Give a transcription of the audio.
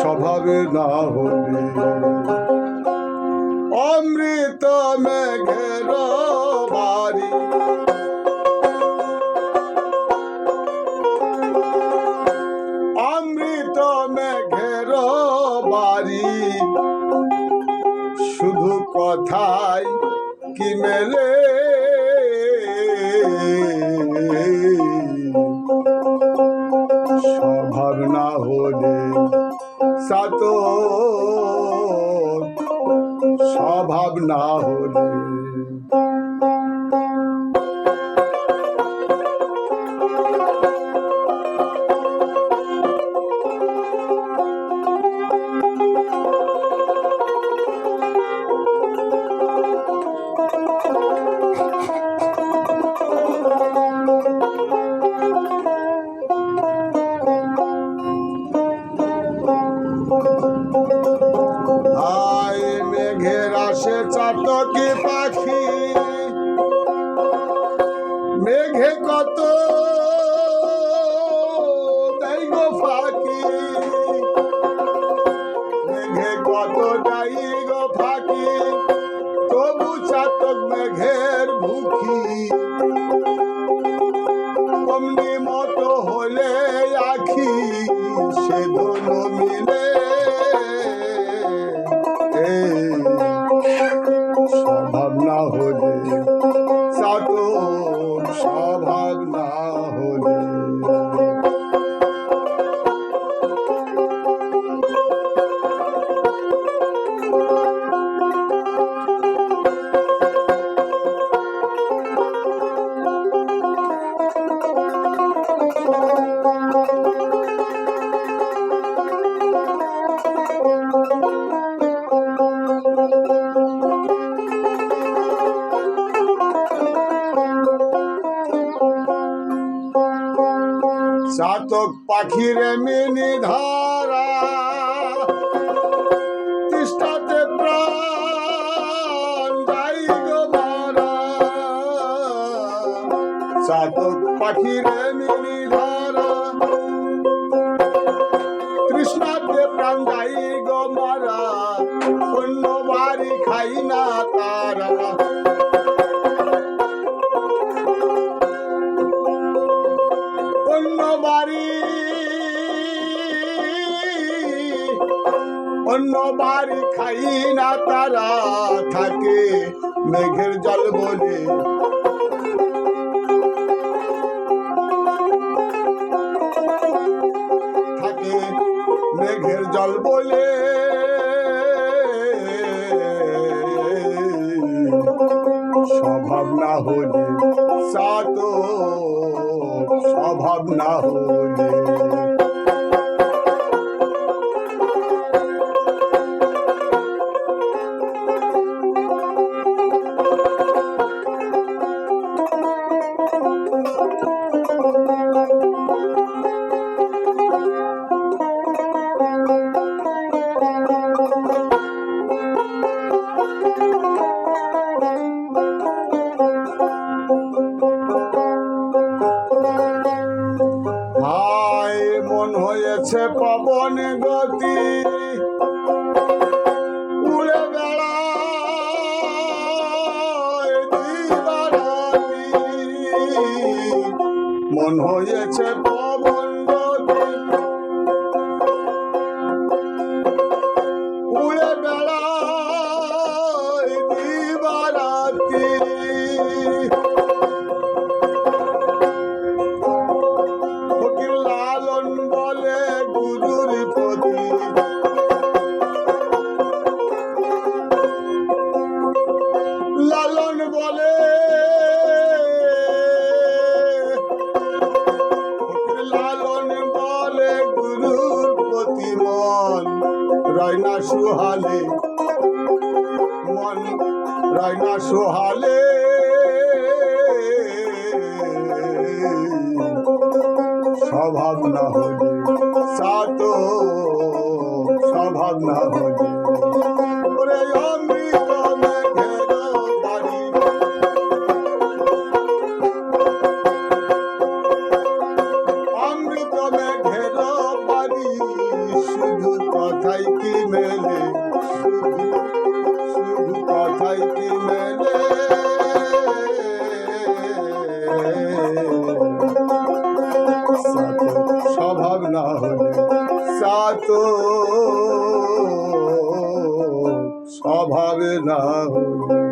স্বভাব না হলে অমৃত মেঘের বাড়ি। অমৃত মেঘের বাড়ি। শুধু কথায় কি মেলে? সাত স্বভাব না হলে মেঘের আসে চাতকে পাখি? মেঘে কত তাই গো ফাঁকি স্বভাব না হলে চাতক পাখির মিনি ধারা। তিষ্ঠাতে প্রাণ যাই গো মারা। চাতক পাখির মিনি ধারা। তৃষ্ণাতে প্রাণ যাই গো মারা। অন্য বাড়ি খাই না তারা। বাড়ি খাই না, তারা থাকে মেঘের জল বলে থাকে মেঘের জল বলে স্বভাব না হলে সাত স্বভাব না হলে মন পবন গতি। উড়ে বেড়ায় মন হয়েছে লালন বলে। লালন বলে গুরুর প্রতি মন সুহালে। মন রয়না সুহালে। স্বভাব না হলে সাত স্বভাব না হলে। অমৃত কি মেলে স্বভাব না হলে সাত স্বভাবে না হলে